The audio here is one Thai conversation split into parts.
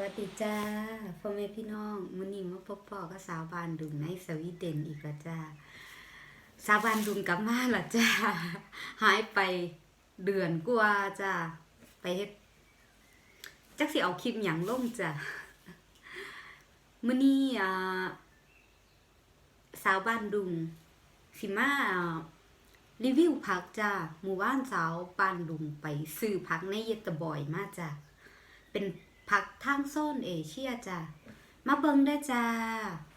วัสดีจ้าพ่อแม่พี่น้องมื้อนี้มาพบพ่อกับสาวบานดุงในสวีเดนอีกแล้วจ้าสาวบานดุงกลับมาละจ้าหายไปเดือนกว่าจ้าไปเฮ็ดจักสิเอาคลิปหยังลงจ้ามื้อนี้อ่าสาวบานดุงสิมาอ่รีวิวผักจ้าหมู่บ้านสาวบานดุงไปซื้อผักในเยตบอยมาจ้าเป็น ผักทางโซนเอเชียจ้ะมาเบิงได้จ้า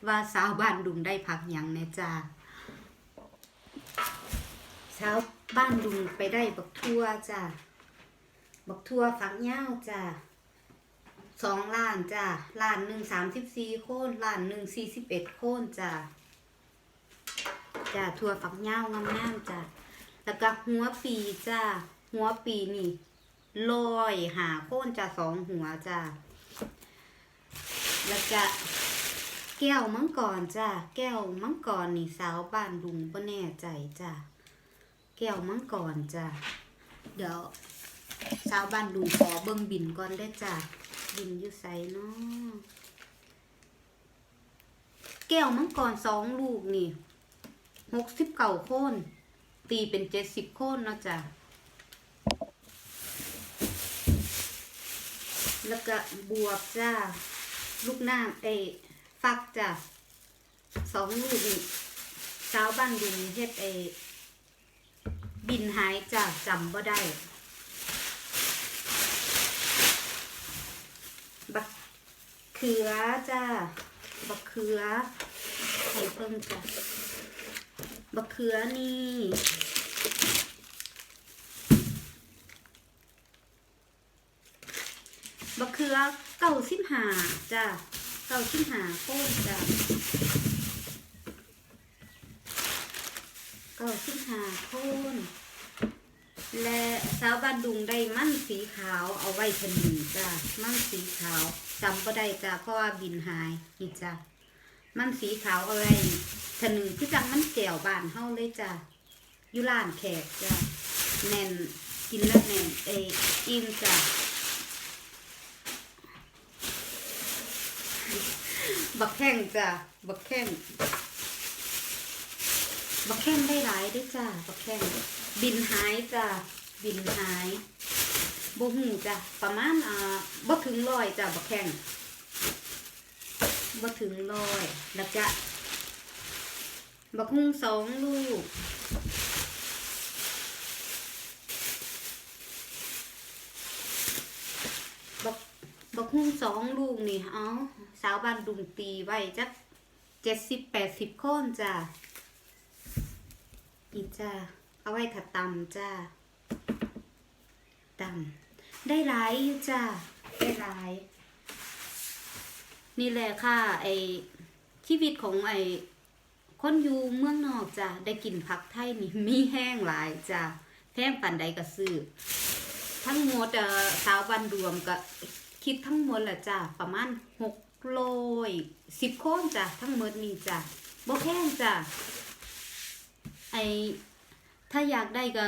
ว่าสาวบ้านดุงได้ผักหยังน่จ้าสาวบ้านดุงไปได้บักทั่วจ้าบักทั่วฝักยาวจ้าสองล้านจ้าล้านหนึ่งสามสิบสี่โคนล้านหนึ่งสี่สิบเอ็ดโคนจ้าจ้าทั่วฝักยาวงามๆจ้าแล้วก็หัวปีจ้าหัวปีนี่ ลอยหาโค่นจะสองหัวจ้าแล้วก็แก้วมังกรจ้าแก้วมังกรนี่สาวบ้านลุงก็แน่ใจจ้าแก้วมังกรจ้าเดี๋ยวสาวบ้านลุงขอเบิ่งบินก่อนได้จ้าบินอยู่ไสเนาะแก้วมังกรสองลูกนี่หกสิบเก่าโค่นตีเป็นเจ็ดสิบโค่นเนาะจ้า แล้วก็บวบจ้า ลูกน้ำเอยฟักจ้าสองลูกนี่สาวบ้านดุงเฮ็ดเอยบินหายจ้าจำบ่ได้บักเขือจ้าบักเขือให้เพิ่มจ้าบักเขือนี่ ลือเก้าสิบหาจ้ะเก้าสิบหาโค้นจ้ะเก้าสิบหาโค้นและสาวบ้านดุงได้มั่นสีขาวเอาไว้ชนีจ้ะมั่นสีขาวจำก็ได้จ้ะเพราะว่าบินหายนี่จ้ะมั่นสีขาวเอาไว้ชนึงที่จังมันแก้วบ้านเฮาเลยจ้ะยุลานแขกจ้ะแน่นกินแล้วแน่นเออิ่มจ้ะ บักแข้งจ้ะบักแข้งบักแข้งได้หลายด้วยจ้ะบักแข้งบินหายจ้ะบินหายบ่หูจ้ะประมาณอ่าบ่ถึงร้อยจ้ะบักแข้งบ่ถึงร้อยแล้วก็บักฮุ่งสองลูกบักบักฮุ่งสองลูกนี่เอาสาวบ้านดุงตีไว้จักเจ็ดสิบแปดสิบคนจ้ะนี่จ้ะเอาไว้ถัดตำจ้ะตำได้หลายอยู่จ้ะได้หลาย นี่แหละค่ะไอชีวิตของไอคนอยู่เมืองนอกจ้ะได้กินผักไทยนี่มีแห้งหลายจ้ะแพงปันใดก็ซื้อทั้งหมดเอ่อสาวบันรวมก็คิดทั้งหมดแหละจ้ะประมาณหก โลยสิบโคนจ้ะทั้งหมดนี่จ้ะบ่แพงจ้ะไอถ้าอยากได้ก็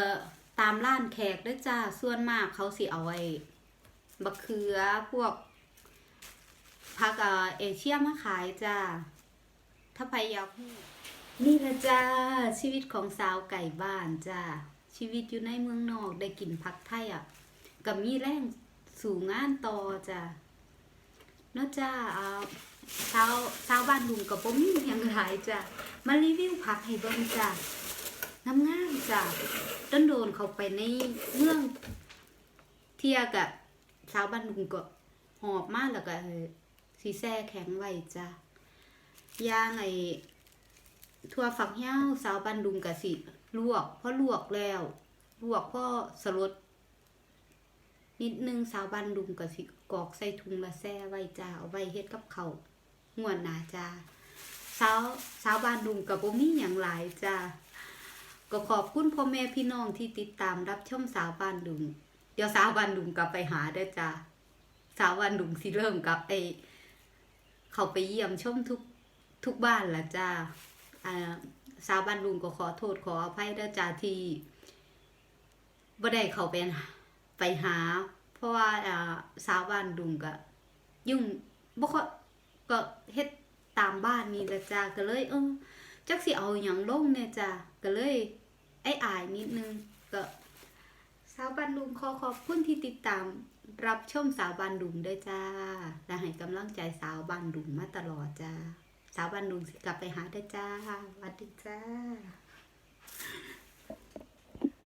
ตามร้านแขกเด้วยจ้าส่วนมากเขาสิเอาไว้บักเขือพวกผักเอเชียมาขายจ้าถ้าใครอยากนี่แหละจ้าชีวิตของสาวไก่บ้านจ้าชีวิตอยู่ในเมืองนอกได้กินผักไทยอะกับมีแรงสู่งานต่อจ้ะ เนาะจ้าเอาชาวชาวบ้านลุงกับผมมีอย่างไรจ้ะมารีวิวผักให้เบิ่งจ้ะงามงามๆจ้ะต้นโดนเขาไปในเมืองเทียกับชาวบ้านลุงก็หอบมากแล้วก็สีแซ่แข็งไว้จ้ะย่างไอ้ทั่วฝักเหย้าสาวบ้านลุงกับสิลวกเพราะลวกแล้ว ลวกพราะสลด นิดนึงสาวบันดุงกับสิกอกใส่ถุงละแซ่ไว้จ้าเอาไว้เฮ็ดกับเขาวงวนหนาจ้าสาวสาวบ้านดุงกับบ่มีหยังหลายจ้าก็ขอบคุณพ่อแม่พี่น้องที่ติดตามรับชมสาวบ้านดุงเดี๋ยวสาวบ้านดุงกลับไปหาได้อจ้าสาวบ้านดุงสิเริ่มกลับไป เขาไปเยี่ยมชมทุกทุกบ้านละจ้าอ่าสาวบ้านดุงก็ขอโทษขออภัยเด้อจ้าที่บ่ได้เขาไป ไปหา เพราะว่าอ่าสาวบ้านดุงก็ยุ่งบ่ค่อยก็เฮ็ดตามบ้านนี่ละจ้าก็เลยเออจักสิเอาหยังลงเนี่ยจ้าก็เลย ไอ้อายนิดนึงก็สาวบันดุงขอขอบคุณที่ติดตามรับชมสาวบันดุงด้วยจ้าและให้กำลังใจสาวบันดุงมาตลอดจ้าสาวบันดุงสิกลับไปหาได้อจ้าสวัสดีจ้า